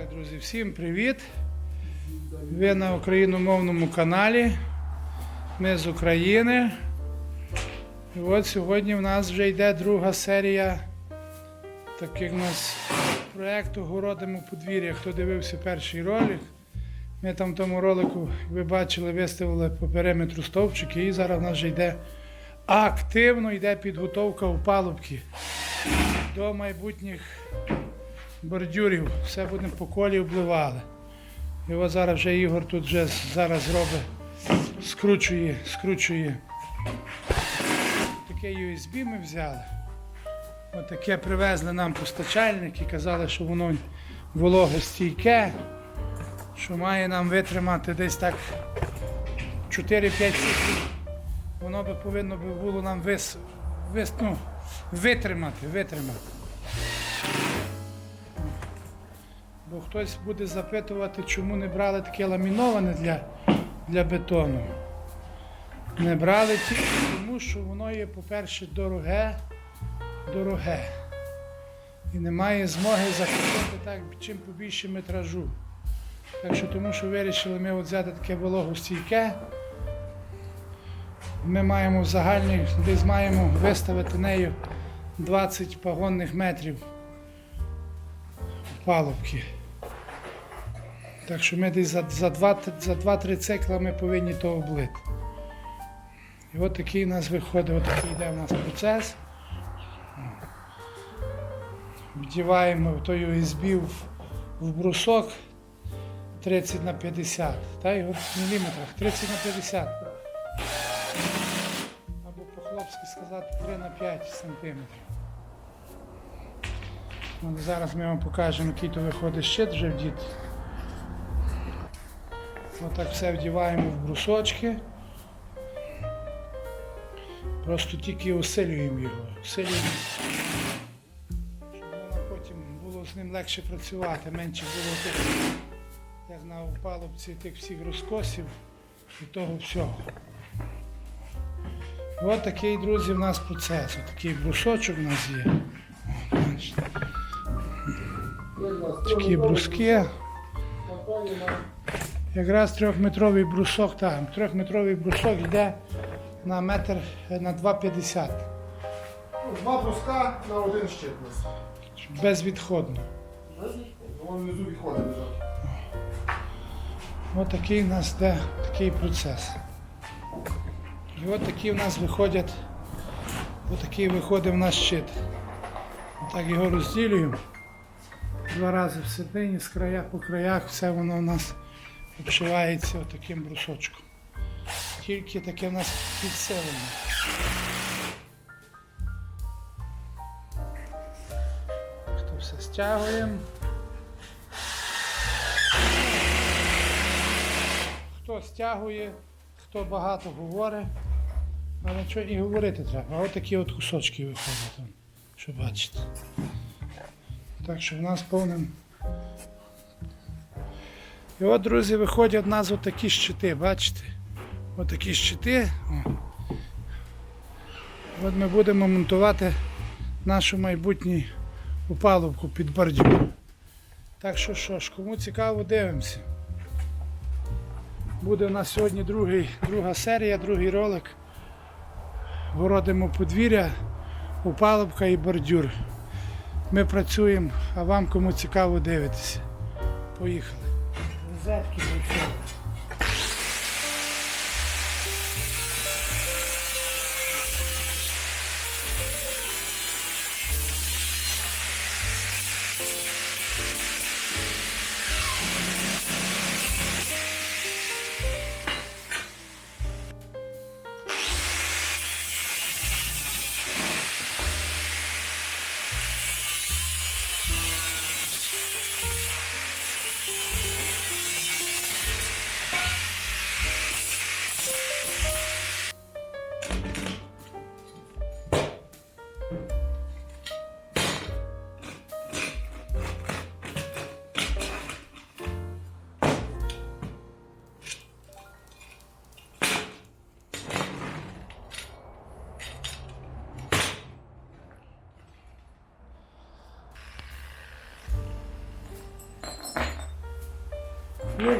Так, друзі, всім привіт! Ви на україномовному каналі. Ми з України. І от сьогодні в нас вже йде друга серія таких нас проєкту Городимо подвір'я. Хто дивився перший ролик, ми там в тому ролику, як ви бачили, виставили по периметру стовпчики і зараз в нас вже йде активно йде підготовка опалубки до майбутніх бордюрів. Все буде по колі обливали. І от зараз вже Ігор тут вже зараз робить, скручує, скручує. Таке USB ми взяли. Отаке привезли нам постачальники, казали, що воно вологостійке, що має нам витримати десь так 4-5 секунд. Воно би повинно було нам вис, вис, ну, витримати, витримати. Бо хтось буде запитувати, чому не брали таке ламіноване для, для бетону. Не брали тільки тому, що воно є, по-перше, дороге, дороге. І немає змоги захопити так чим побільше метражу. Так що тому, що вирішили ми от взяти таке вологостійке, ми маємо в загальній, десь маємо виставити нею 20 пагонних метрів палубки. Так що ми десь за, за 2-3 за 2-3 цикла ми повинні то облити. І от такий у нас виходить, от такий йде у нас процес. Вдіваємо той USB в, в брусок 30 на 50. Та його в міліметрах 30 на 50. Або по-хлопськи сказати 3 на 5 сантиметрів. От зараз ми вам покажемо, який то виходить щит вже вдіт. Отак все вдіваємо в брусочки. Просто тільки усилюємо його. Усилюємо, щоб воно потім було з ним легше працювати, менше було тих, як на опалубці тих всіх розкосів і того всього. Ось такий, друзі, в нас процес. Ось такий брусочок у нас є. Такі бруски. Якраз трьохметровий брусок, так, трьохметровий брусок йде на метр на 2,50. Ну, Два бруска на один щит. Безвідходно. Воно внизу відходить лежать. Ось такий у нас йде такий процес. І от такі в нас виходять, ось такий виходить в нас щит. Отак його розділюємо. Два рази всередині, з края по краях, все воно у нас обшивається отаким брусочком. Тільки таке в нас підсилення. Хто все стягуємо. Хто стягує, хто багато говорить. Але що і говорити треба. А такі от кусочки виходять, що бачите. Так що в нас повним. І от, друзі, виходять в нас отакі щити, бачите? Отакі щити. О. От ми будемо монтувати нашу майбутню опалубку під бордюр. Так що що ж, кому цікаво, дивимося. Буде у нас сьогодні другий, друга серія, другий ролик. Городимо подвір'я, опалубка і бордюр. Ми працюємо, а вам кому цікаво дивитися. Поїхали. sabe que deixou.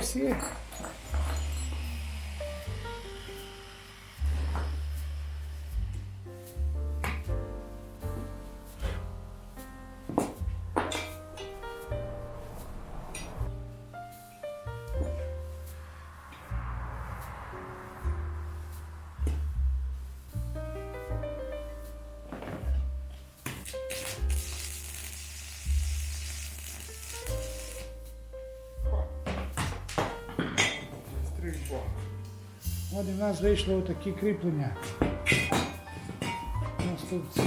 Є всі. От в нас вийшло такі кріплення на стовпці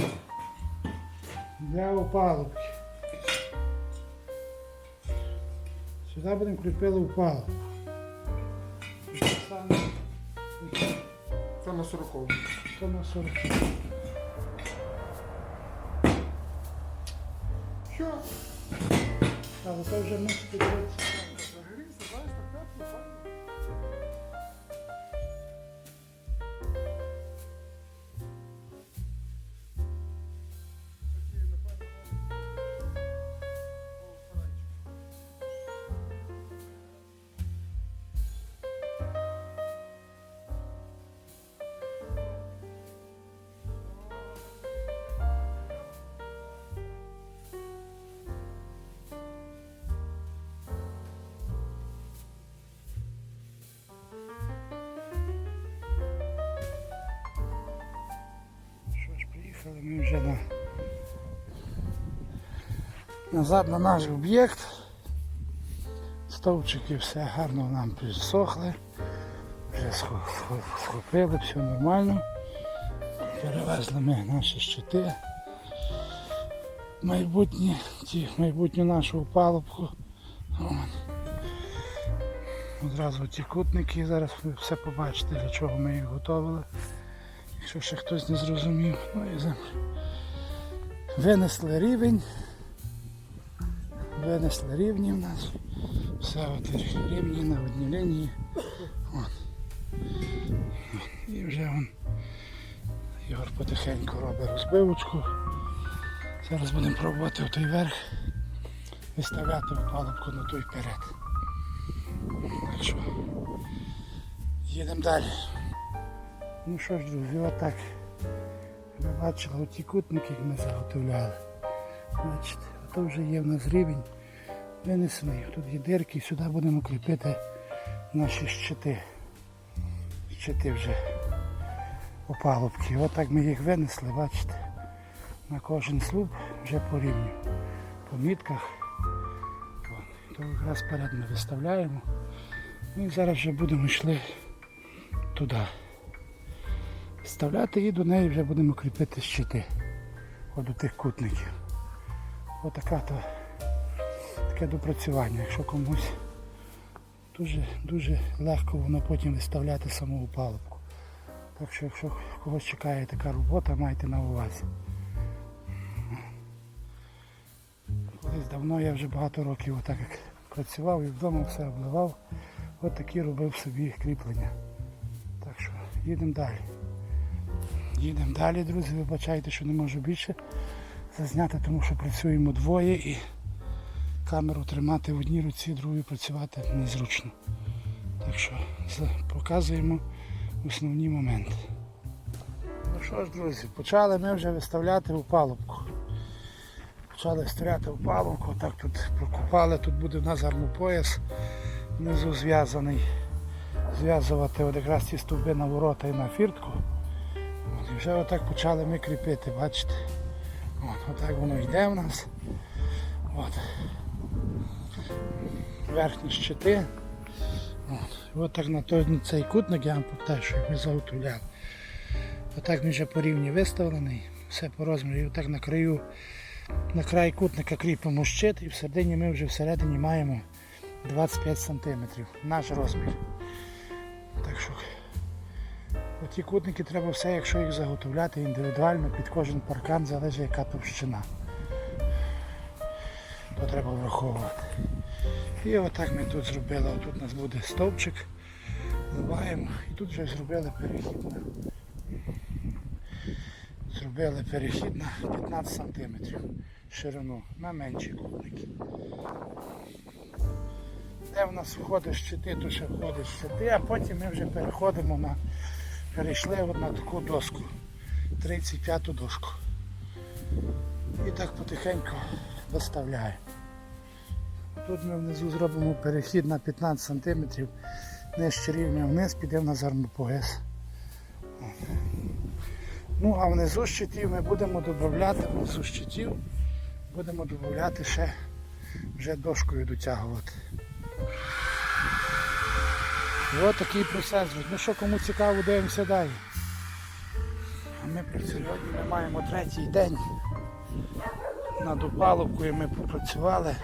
для опалубки. Сюди будемо кріпили опалубку. Це на 40 то на 40. Що? Але це вже мусить бути. Назад на наш об'єкт. Стовпчики все гарно нам підсохли. Вже схо- схо- схопили, все нормально. Перевезли ми наші щити. Майбутні, ті, майбутню нашу опалубку. От. Одразу ті кутники, зараз ви все побачите, для чого ми їх готували. Якщо ще хтось не зрозумів, ну і за... винесли рівень. Винесли рівні в нас. Все от рівні на одній лінії. От. І вже вон Ігор потихеньку робить розбивочку. Зараз будемо пробувати в той верх виставляти палубку на той перед. Так що їдемо далі. Ну що ж, друзі, отак. Ви бачили оті кутники, як ми заготовляли. Бачите, ото вже є в нас рівень винесений. Тут є дирки, і сюди будемо кріпити наші щити. Щити вже опалубки. Отак ми їх винесли, бачите. На кожен слуп вже по рівню. По мітках. То якраз перед ми виставляємо. Ну і зараз вже будемо йшли туди вставляти і до неї вже будемо кріпити щити от до тих кутників. Отака то таке допрацювання. Якщо комусь дуже, дуже легко воно потім виставляти саму палубку. Так що якщо когось чекає така робота, майте на увазі. Колись давно я вже багато років отак як працював і вдома все обливав. От такі робив собі кріплення. Так що їдемо далі. Їдемо далі, друзі. Вибачайте, що не можу більше зазняти, тому що працюємо двоє і камеру тримати в одній руці, другою працювати незручно. Так що показуємо основні моменти. Ну що ж, друзі, почали ми вже виставляти в палубку. Почали виставляти в палубку, так тут прокопали, тут буде в нас гармопояс внизу зв'язаний. Зв'язувати от якраз ці стовби на ворота і на фіртку. І вже отак почали ми кріпити, бачите. От, отак воно йде в нас. От. Верхні щити. От. І отак на той на цей кутник я вам покажу, що ми заготовляли. Отак він вже по рівні виставлений, все по розміру. І отак на краю, на край кутника кріпимо щит і всередині ми вже всередині маємо 25 см. Наш розмір. Так що Оті кутники треба все, якщо їх заготовляти індивідуально, під кожен паркан залежить яка товщина. То треба враховувати. І отак ми тут зробили. Тут у нас буде стовпчик. Вливаємо і тут вже зробили перехід зробили перехід на 15 см ширину на менші кутники. де в нас входить щити, то ще входить щити, а потім ми вже переходимо на перейшли на таку доску. 35-ту дошку. І так потихеньку доставляємо. Тут ми внизу зробимо перехід на 15 см нижче рівня вниз, підемо на зармопогес. Ну а внизу щитів ми будемо додати, внизу щитів будемо додати ще вже дошкою дотягувати. От такий процес. Ну що кому цікаво, дивимося далі. А ми сьогодні ми маємо третій день. Над опалубкою ми попрацювали.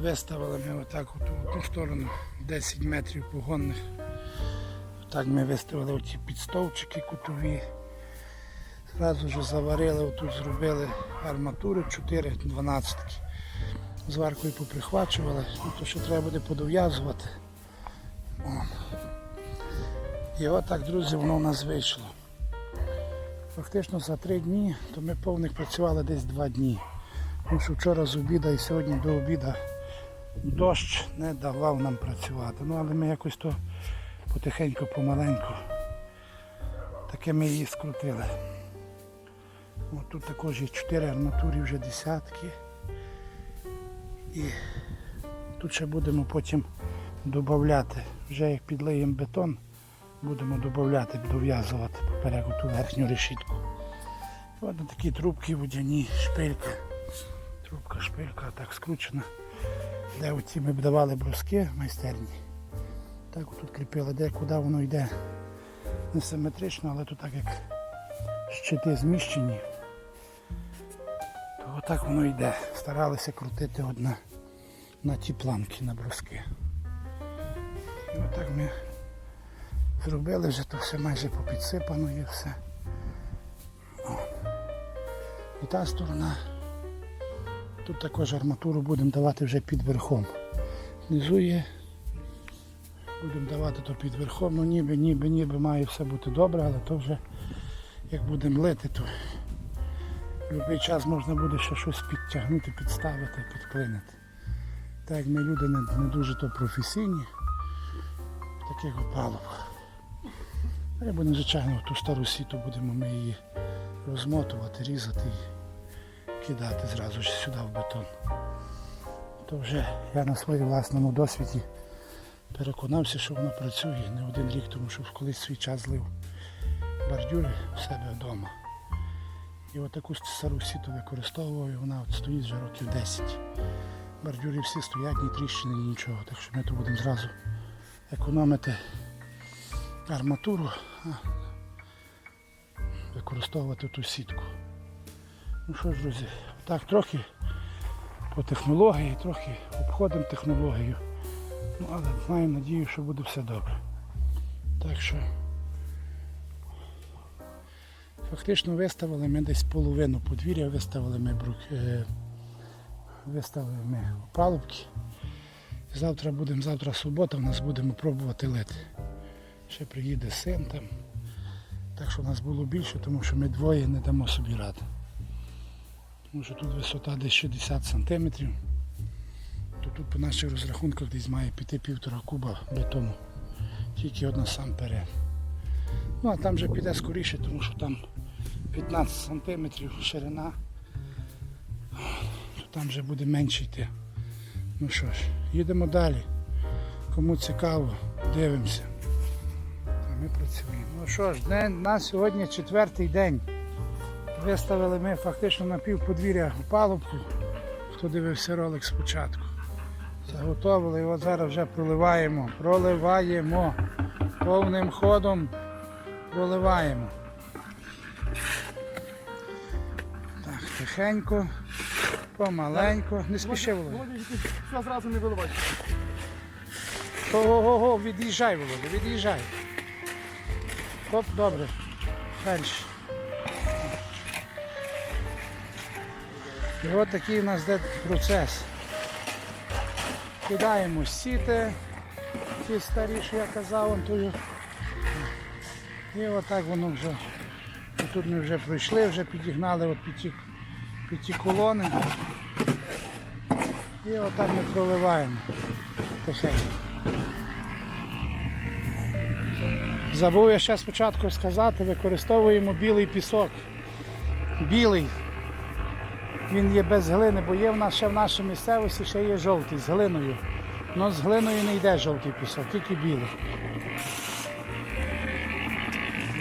Виставили ми отак от у одну сторону 10 метрів погонних. Так ми виставили оті підстовчики кутові. Зразу ж заварили, отут зробили арматури 4 12 Зваркою поприхвачували, ну, то що треба буде подов'язувати. О. І отак, друзі, воно у нас вийшло. Фактично за три дні, то ми повних працювали десь два дні. Тому що вчора з обіда і сьогодні до обіда дощ не давав нам працювати. Ну але ми якось то потихеньку, помаленьку. Таке ми її скрутили. От тут також є чотири арматури, вже десятки. І тут ще будемо потім додати. Вже як підлиємо бетон, будемо додати, дов'язувати поперек ту верхню решітку. На такі трубки водяні, шпильки. Трубка, шпилька так скручена. Де оці ми б давали бруски майстерні. Так тут кріпили, де куди воно йде. Не симетрично, але тут так як щити зміщені, то отак воно йде. Старалися крутити одна на ті планки, на бруски. І отак ми зробили вже то все майже попідсипано є все. О. І та сторона. Тут також арматуру будемо давати вже під верхом. Внизу є. Будемо давати то під верхом, ну ніби, ніби, ніби має все бути добре, але то вже як будемо лити, то в будь-який час можна буде ще щось підтягнути, підставити, підклинити. Так як ми люди не, не дуже то професійні таких я будемо, звичайно, ту стару сіту будемо ми її розмотувати, різати і кидати зразу ж сюди в бетон. То вже я на своєму власному досвіді переконався, що воно працює не один рік, тому що колись свій час злив бордюри в себе вдома. І отаку стару сіту використовую, вона от стоїть вже років 10. Бордюри всі стоять, ні тріщини, ні нічого. Так що ми тут будемо зразу економити арматуру, а використовувати ту сітку. Ну що ж, друзі, так трохи по технології, трохи обходимо технологію. Ну, але маю надію, що буде все добре. Так що фактично виставили ми десь половину подвір'я, виставили ми брук, е, виставили ми опалубки. Завтра будемо, завтра субота, у нас будемо пробувати лити. Ще приїде син там. Так що у нас було більше, тому що ми двоє не дамо собі ради. Тому що тут висота десь 60 сантиметрів то тут по наших розрахунках десь має піти півтора куба бетону. Тільки одна сам перед. Ну а там вже піде скоріше, тому що там 15 сантиметрів ширина, то там вже буде менше йти. Ну що ж, їдемо далі. Кому цікаво, дивимося. А ми працюємо. Ну що ж, день, на сьогодні четвертий день. Виставили ми фактично на пів подвір'я палубку, хто дивився ролик спочатку. Заготовили, і зараз вже проливаємо. Проливаємо. Повним ходом проливаємо. Так, тихенько, помаленько. Не спіши, Володя. Все зразу не виливай. Ого-го, від'їжджай, Володя, від'їжджай. Оп, добре. Далі. І от такий у нас йде процес. Кидаємо сіти, ті старі, що я казав, он тую. І отак воно вже. Тут ми вже пройшли, вже підігнали от під ті, під ті колони. І отак ми проливаємо. потихеньку. Забув я ще спочатку сказати, використовуємо білий пісок. Білий. Він є без глини, бо є в нас ще в нашій місцевості ще є жовтий з глиною. Але з глиною не йде жовтий пісок, тільки білий.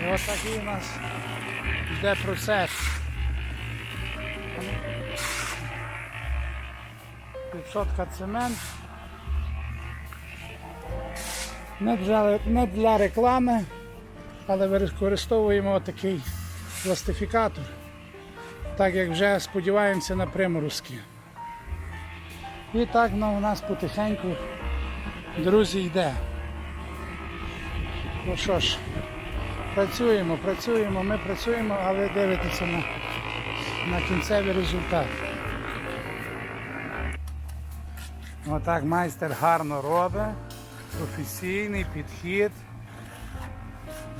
І ось такий у нас йде процес. 500 цемент. Не для, не для реклами, але використовуємо такий пластифікатор, так як вже сподіваємося на приморозки. І так ну, у нас потихеньку, друзі, йде. Ну що ж, працюємо, працюємо, ми працюємо, але дивитеся на, на кінцевий результат. Отак майстер гарно робить. Професійний підхід.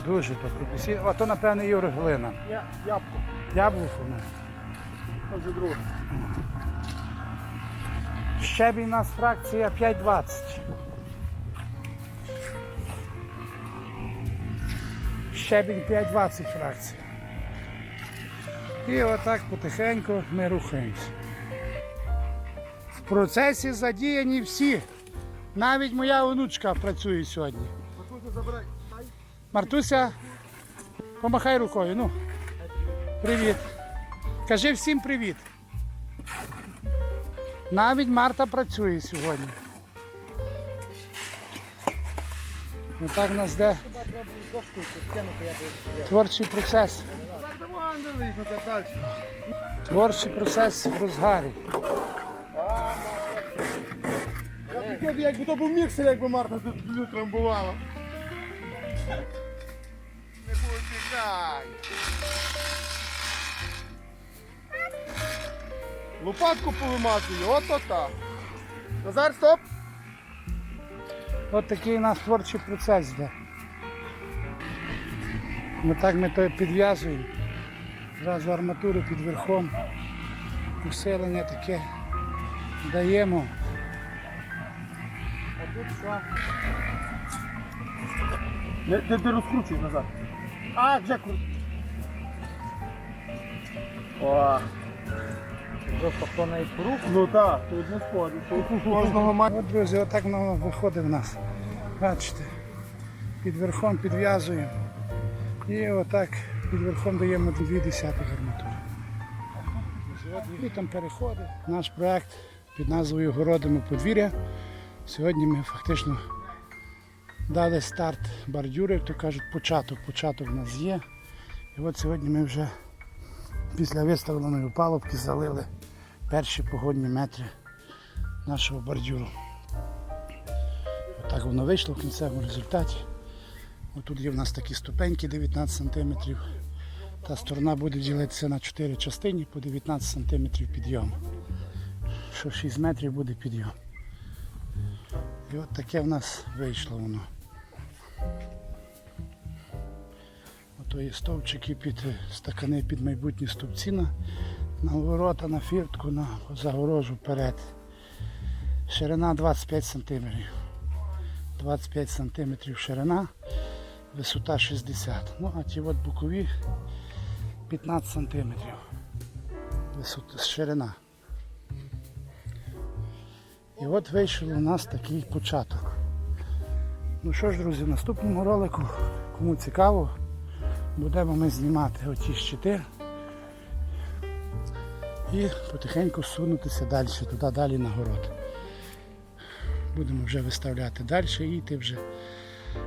Дуже то професійний. Ото, напевне, Юр Глина. Я. Яблуко. ну. Це вже друге. Щебінь у нас фракція 5,20. Щебінь 5,20 фракція. І отак потихеньку ми рухаємося. В процесі задіяні всі. Навіть моя онучка працює сьогодні. Мартуся, помахай рукою. Ну. Привіт. Кажи всім привіт. Навіть Марта працює сьогодні. Отак у нас де творчий процес. Так, ну так. Творчий процес в розгарі. Я якби то був міксер, якби Марта тут трамбувала. Не потікай. Лопатку повимазую, ото так. Назар, стоп. От такий у нас творчий процес йде. Отак ми то підв'язуємо. Зразу арматуру під верхом. Усилення таке даємо. Не, ти, ти розкручуй назад. А, вже крути. О. Просто хто не порух, Ну так, тут не сходить. Кожного має. От, друзі, отак воно виходить в нас. Бачите, під верхом підв'язуємо. І отак під верхом даємо дві десятих арматури. І там переходить. Наш проект під назвою Городимо подвір'я. Сьогодні ми фактично дали старт бордюри, як то кажуть, початок. Початок в нас є. І от сьогодні ми вже після виставленої опалубки залили перші погодні метри нашого бордюру. Отак воно вийшло в кінцевому результаті. Отут є в нас такі ступеньки 19 см. Та сторона буде ділитися на 4 частини по 19 см підйом. Що 6 метрів буде підйом. І от таке в нас вийшло воно. Ото є стовпчики під стакани під майбутні стовпці на, на ворота, на фіртку, на загорожу вперед. Ширина 25 см. 25 см ширина, висота 60 Ну а ті от бокові 15 см. Висота, ширина. І от вийшов у нас такий початок. Ну що ж, друзі, в наступному ролику, кому цікаво, будемо ми знімати оті щити і потихеньку сунутися далі, туди далі на город. Будемо вже виставляти далі і йти вже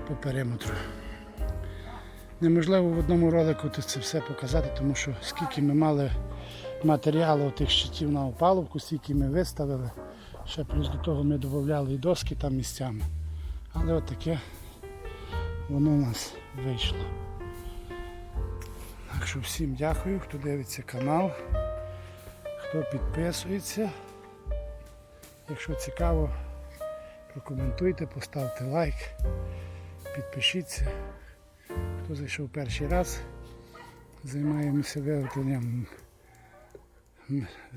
по периметру. Неможливо в одному ролику це все показати, тому що скільки ми мали матеріалу тих щитів на опалубку, скільки ми виставили. Ще плюс до того ми додавали і доски там місцями. Але от таке воно у нас вийшло. Так що всім дякую, хто дивиться канал, хто підписується. Якщо цікаво, прокоментуйте, поставте лайк, підпишіться. Хто зайшов перший раз, займаємося виготовленням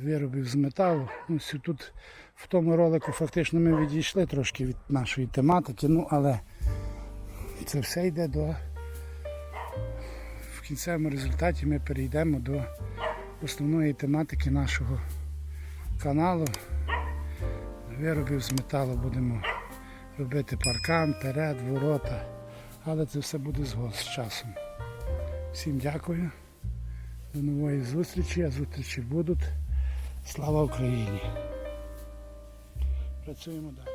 виробів з металу. Сю- тут в тому ролику фактично ми відійшли трошки від нашої тематики, ну але це все йде до. В кінцевому результаті ми перейдемо до основної тематики нашого каналу. Виробів з металу будемо робити паркан, перед, ворота. Але це все буде з часом. Всім дякую. До нової зустрічі, а зустрічі будуть. Слава Україні! Працюємо далі.